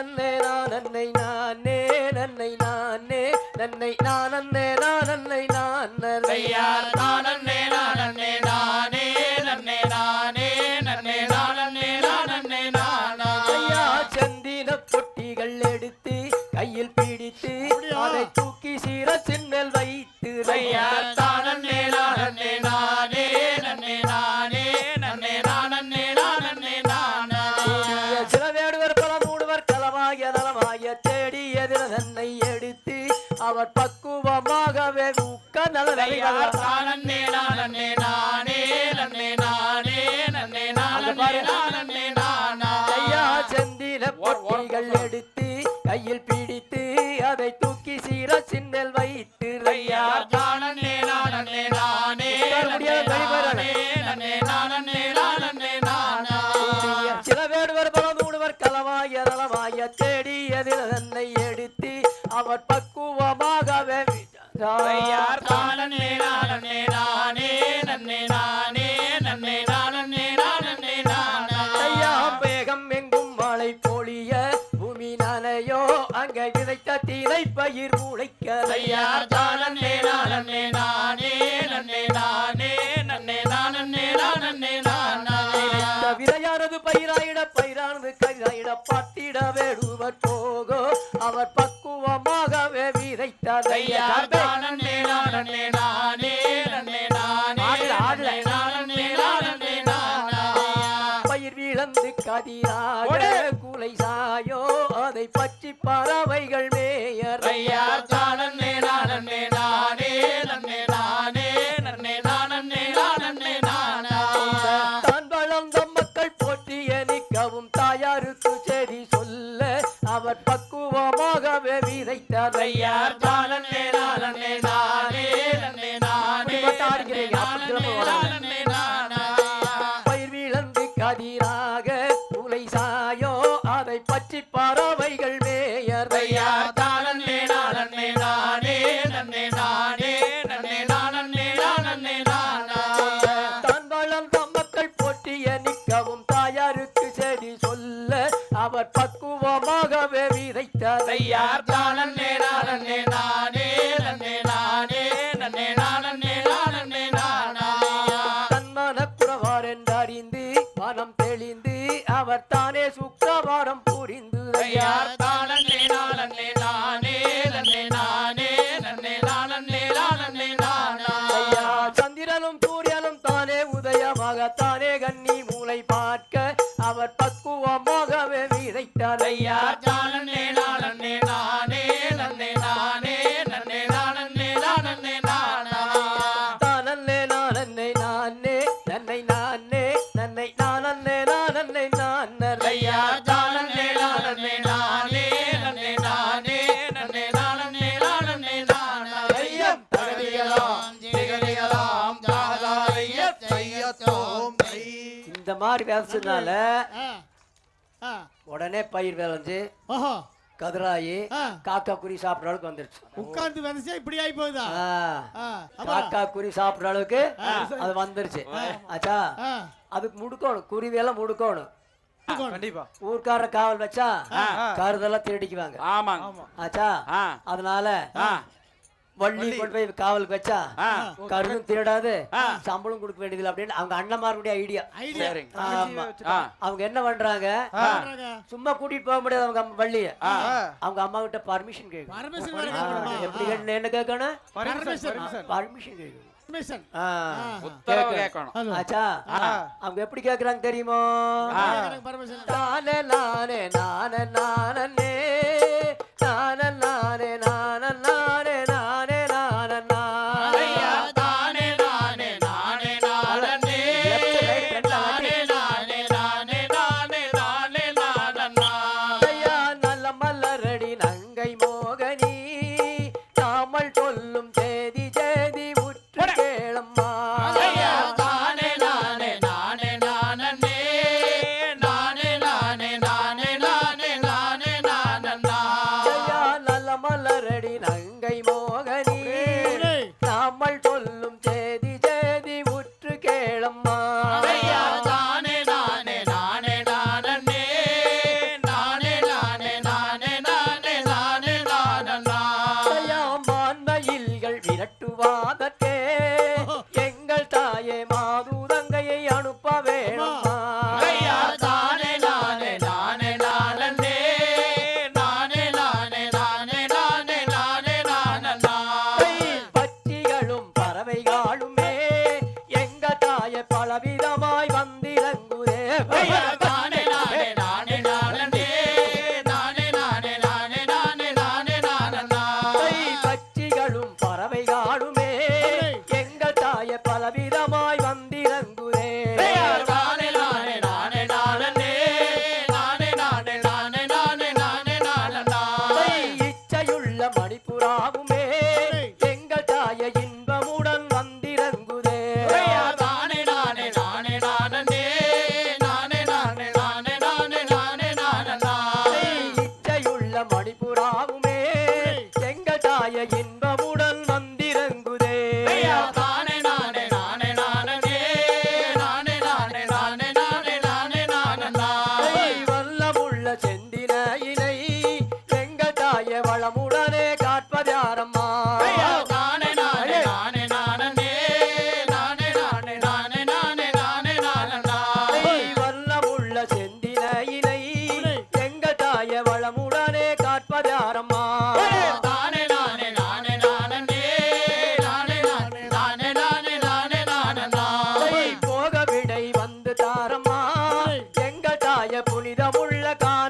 நானன்னே நானன்னை நானே நன்னை நானே நன்னை நானன்னே நானன்னை ஐயார் நானே நானே நானே நன்னே நானே நன்னே நானே நானே நானா? ஐயா செந்தின பொட்டிகள் எடுத்து கையில் பிடித்து அதை தூக்கி சீரத்தின் மேல் வைத்து ஐயார் அவர் பக்குவமாகவே ஊக்க நலனை ஐயார் தானே நானே நானே நன்னே நானே நன்னே நானே நானே. ஐயா செந்தில பொட்டிகள் எடுத்து கையில் பிடித்து அதை தூக்கி சீரத்தின் மேல் வைத்து ஐயா தானே விதைத்த தீரை பயிர் முளைக்க ஐயார் தானே நானே நானே நன்னே நானே நன்னே நானே நானே நானா. இந்த விதையானது பயிராயிட பயிரானது கயிறாயிட பத்திட வேடுவர் போகோ. அவர் பக்குவமாகவே விதைத்தார் ஐயார் தானே நானே நானே நன்னே நானே. நானே நானே நானா. பயிர் விழந்து கதிராக பறவைகள் மேயர் ஐயா அதை பற்றி பறவைகள் மேயர்வையா தானன் மேலாளன் மேலானே நன்னே நானே நன்னே நானன் மேலானே நானா. தன் வளம் தம்மக்கள் போட்டிய நிற்கவும் தாயாருக்கு செடி சொல்ல அவர் பக்குவமாகவே விதைத்தார். ஐயா தானன் மேலாளன் மேலானே நன்னே நானே நன்னே நானன் மேலானே அவர் தானே சு இந்த மாதிரி ஆ, உடனே பயிர் விளைஞ்சு கதிராயி. காக்கா குறி சாப்பிட்ற அளவுக்கு வந்துருச்சு. உட்கார்ந்து விதைச்சா இப்படி ஆகி போகுதா? காக்கா குறி சாப்பிட்ற அளவுக்கு அது வந்துருச்சு. ஆச்சா அதுக்கு முடுக்கணும் குருவியெல்லாம் முடுக்கணும். கண்டிப்பா. ஊர்க்கார காவல் வச்சா கருதெல்லாம் திருடிக்குவாங்க. ஆமாங்க. ஆச்சா அதனால காவலுக்கு வச்சா கருதும் திருடாது சம்பளம் கொடுக்க வேண்டியது அப்படின்னு அவங்க அண்ணன் அண்ணமாருடைய ஐடியா. அவங்க என்ன பண்றாங்க? சும்மா கூட்டிட்டு போக முடியாது அவங்க வள்ளிய. அவங்க அம்மா கிட்ட பர்மிஷன் கேட்கணும். எப்படி என்ன கேட்கணும்? பர்மிஷன் கேட்கணும். அவங்க எப்படி கேக்குறாங்க தெரியுமோ? நானே நானே நானே நானே. பறவை காடும் புனிதமுள்ள காண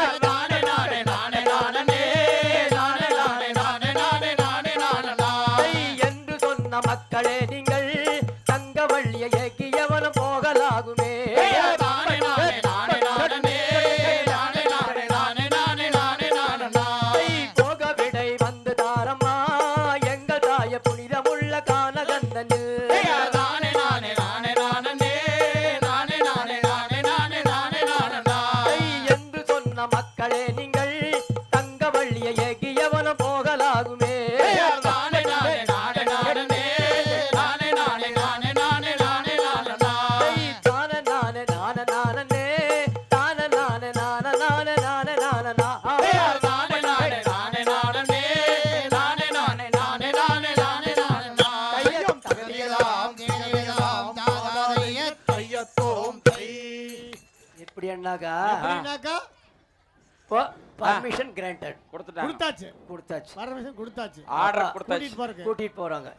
Allah பண்ணாக்கா? பர்மிஷன் கிராண்டட் கொடுத்துட்டாங்க. கொடுத்தாச்சு. கொடுத்தாச்சு. பர்மிஷன் கொடுத்தாச்சு. ஆர்டர் கொடுத்தாச்சு. கூட்டிட்டு போறாங்க.